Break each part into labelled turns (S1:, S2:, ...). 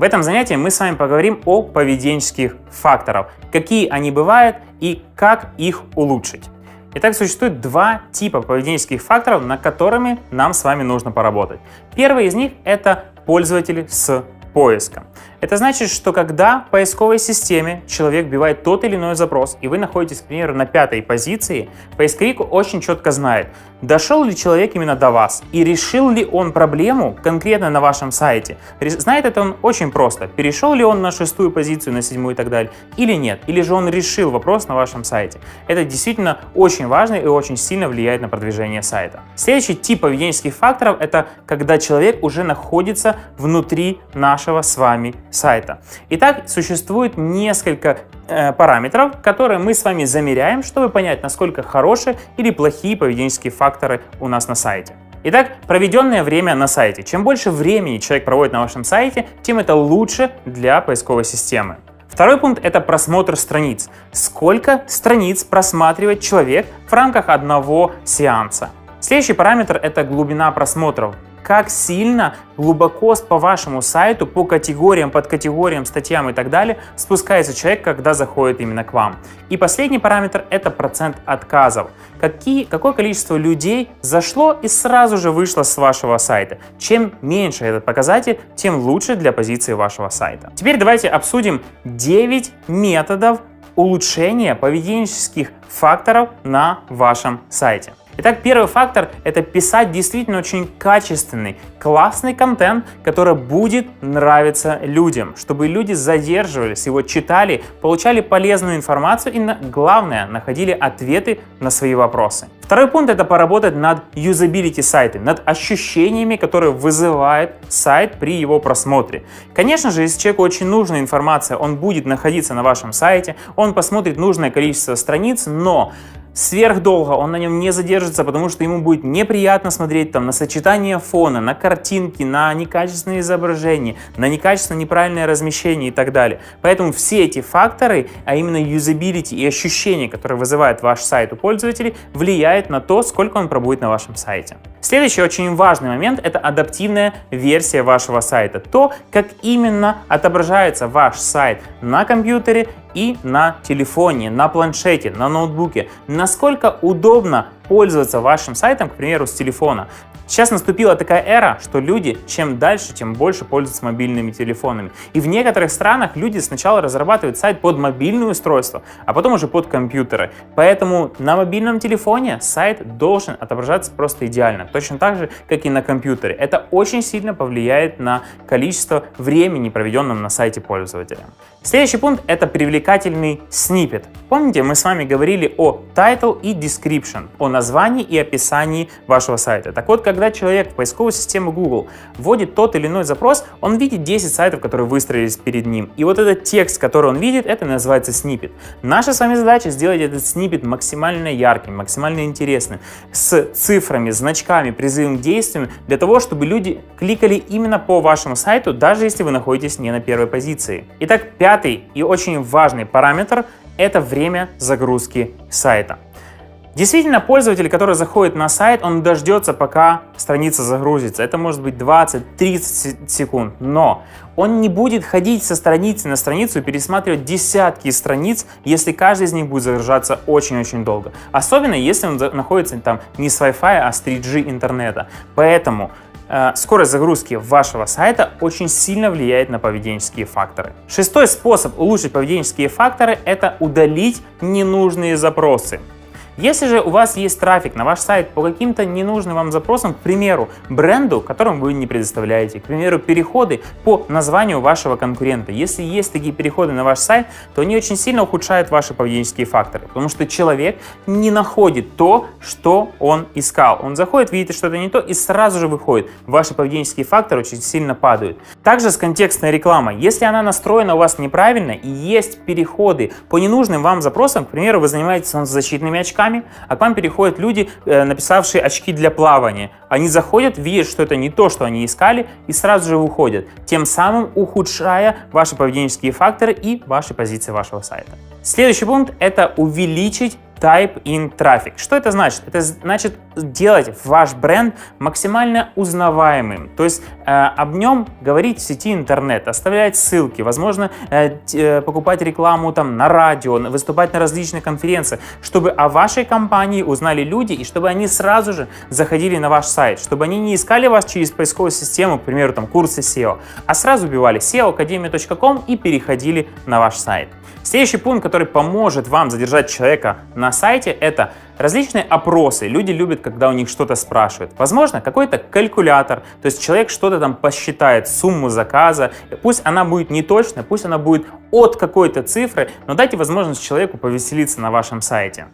S1: В этом занятии мы с вами поговорим о поведенческих факторах, какие они бывают и как их улучшить. Итак, существует два типа поведенческих факторов, над которыми нам с вами нужно поработать. Первый из них это пользователи с поиска. Это значит, что когда в поисковой системе человек вбивает тот или иной запрос, и вы находитесь, к примеру, на пятой позиции, поисковик очень четко знает, дошел ли человек именно до вас, и решил ли он проблему конкретно на вашем сайте. Знает это он очень просто. Перешел ли он на шестую позицию, на седьмую и так далее, или нет. Или же он решил вопрос на вашем сайте. Это действительно очень важно и очень сильно влияет на продвижение сайта. Следующий тип поведенческих факторов – это когда человек уже находится внутри нашего с вами сайта. Итак, существует несколько э, параметров, которые мы с вами замеряем, чтобы понять, насколько хорошие или плохие поведенческие факторы у нас на сайте. Итак, проведенное время на сайте. Чем больше времени человек проводит на вашем сайте, тем это лучше для поисковой системы. Второй пункт – это просмотр страниц. Сколько страниц просматривает человек в рамках одного сеанса. Следующий параметр – это глубина просмотров как сильно, глубоко по вашему сайту, по категориям, под категориям, статьям и так далее спускается человек, когда заходит именно к вам. И последний параметр – это процент отказов. Какие, какое количество людей зашло и сразу же вышло с вашего сайта. Чем меньше этот показатель, тем лучше для позиции вашего сайта. Теперь давайте обсудим 9 методов улучшения поведенческих факторов на вашем сайте. Итак, первый фактор — это писать действительно очень качественный, классный контент, который будет нравиться людям, чтобы люди задерживались, его читали, получали полезную информацию и, главное, находили ответы на свои вопросы. Второй пункт — это поработать над юзабилити сайта, над ощущениями, которые вызывает сайт при его просмотре. Конечно же, если человеку очень нужна информация, он будет находиться на вашем сайте, он посмотрит нужное количество страниц, но сверхдолго, он на нем не задержится, потому что ему будет неприятно смотреть там на сочетание фона, на картинки, на некачественные изображения, на некачественное неправильное размещение и так далее. Поэтому все эти факторы, а именно юзабилити и ощущения, которые вызывает ваш сайт у пользователей, влияет на то, сколько он пробудет на вашем сайте. Следующий очень важный момент – это адаптивная версия вашего сайта. То, как именно отображается ваш сайт на компьютере и на телефоне, на планшете, на ноутбуке. Насколько удобно пользоваться вашим сайтом, к примеру, с телефона. Сейчас наступила такая эра, что люди чем дальше, тем больше пользуются мобильными телефонами. И в некоторых странах люди сначала разрабатывают сайт под мобильное устройство, а потом уже под компьютеры. Поэтому на мобильном телефоне сайт должен отображаться просто идеально, точно так же, как и на компьютере. Это очень сильно повлияет на количество времени, проведенного на сайте пользователя. Следующий пункт — это привлекательный снипет. Помните, мы с вами говорили о title и description, о названии и описании вашего сайта. Так вот, когда человек в поисковую систему Google вводит тот или иной запрос, он видит 10 сайтов, которые выстроились перед ним. И вот этот текст, который он видит, это называется снипет. Наша с вами задача сделать этот снипет максимально ярким, максимально интересным, с цифрами, значками, призывом к действиям, для того, чтобы люди кликали именно по вашему сайту, даже если вы находитесь не на первой позиции. Итак, Пятый и очень важный параметр – это время загрузки сайта. Действительно, пользователь, который заходит на сайт, он дождется, пока страница загрузится. Это может быть 20-30 секунд. Но он не будет ходить со страницы на страницу и пересматривать десятки страниц, если каждый из них будет загружаться очень-очень долго. Особенно, если он находится там не с Wi-Fi, а с 3G интернета. Поэтому скорость загрузки вашего сайта очень сильно влияет на поведенческие факторы. Шестой способ улучшить поведенческие факторы – это удалить ненужные запросы. Если же у вас есть трафик на ваш сайт по каким-то ненужным вам запросам, к примеру, бренду, которому вы не предоставляете, к примеру, переходы по названию вашего конкурента, если есть такие переходы на ваш сайт, то они очень сильно ухудшают ваши поведенческие факторы, потому что человек не находит то, что он искал. Он заходит, видит что-то не то и сразу же выходит. Ваши поведенческие факторы очень сильно падают. Также с контекстной рекламой. Если она настроена у вас неправильно и есть переходы по ненужным вам запросам, к примеру, вы занимаетесь защитными очками, очками, а к вам переходят люди, э, написавшие очки для плавания. Они заходят, видят, что это не то, что они искали, и сразу же уходят, тем самым ухудшая ваши поведенческие факторы и ваши позиции вашего сайта. Следующий пункт – это увеличить Type in Traffic. Что это значит? Это значит делать ваш бренд максимально узнаваемым. То есть э, об нем говорить в сети интернет, оставлять ссылки, возможно, э, э, покупать рекламу там на радио, выступать на различных конференциях, чтобы о вашей компании узнали люди и чтобы они сразу же заходили на ваш сайт, чтобы они не искали вас через поисковую систему, к примеру, там курсы SEO, а сразу убивали seoacademia.com и переходили на ваш сайт. Следующий пункт, который поможет вам задержать человека на сайте, это различные опросы. Люди любят, когда у них что-то спрашивают. Возможно, какой-то калькулятор, то есть человек что-то там посчитает, сумму заказа. Пусть она будет не точная, пусть она будет от какой-то цифры, но дайте возможность человеку повеселиться на вашем сайте.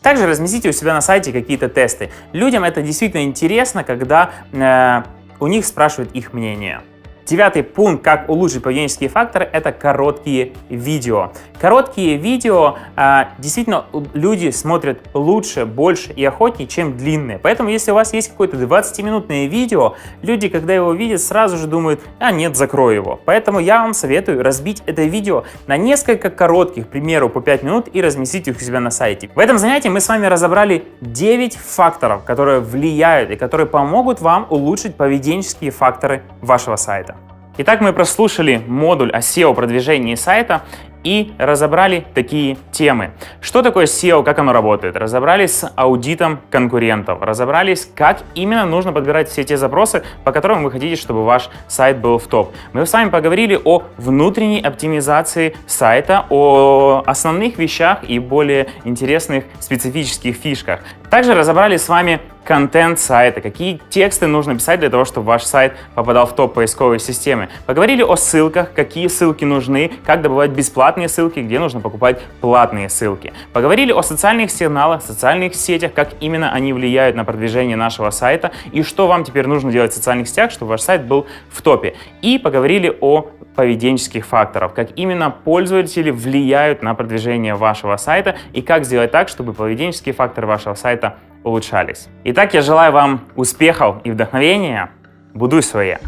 S1: Также разместите у себя на сайте какие-то тесты. Людям это действительно интересно, когда э, у них спрашивают их мнение. Девятый пункт, как улучшить поведенческие факторы, это короткие видео. Короткие видео а, действительно люди смотрят лучше, больше и охотнее, чем длинные. Поэтому, если у вас есть какое-то 20-минутное видео, люди, когда его видят, сразу же думают, а нет, закрою его. Поэтому я вам советую разбить это видео на несколько коротких, к примеру, по 5 минут и разместить их у себя на сайте. В этом занятии мы с вами разобрали 9 факторов, которые влияют и которые помогут вам улучшить поведенческие факторы вашего сайта. Итак, мы прослушали модуль о SEO продвижении сайта и разобрали такие темы. Что такое SEO, как оно работает? Разобрались с аудитом конкурентов, разобрались, как именно нужно подбирать все те запросы, по которым вы хотите, чтобы ваш сайт был в топ. Мы с вами поговорили о внутренней оптимизации сайта, о основных вещах и более интересных специфических фишках. Также разобрали с вами контент сайта, какие тексты нужно писать для того, чтобы ваш сайт попадал в топ поисковой системы. Поговорили о ссылках, какие ссылки нужны, как добывать бесплатные ссылки, где нужно покупать платные ссылки. Поговорили о социальных сигналах, социальных сетях, как именно они влияют на продвижение нашего сайта и что вам теперь нужно делать в социальных сетях, чтобы ваш сайт был в топе. И поговорили о поведенческих факторов, как именно пользователи влияют на продвижение вашего сайта и как сделать так, чтобы поведенческие факторы вашего сайта улучшались. Итак, я желаю вам успехов и вдохновения. Будуй своє.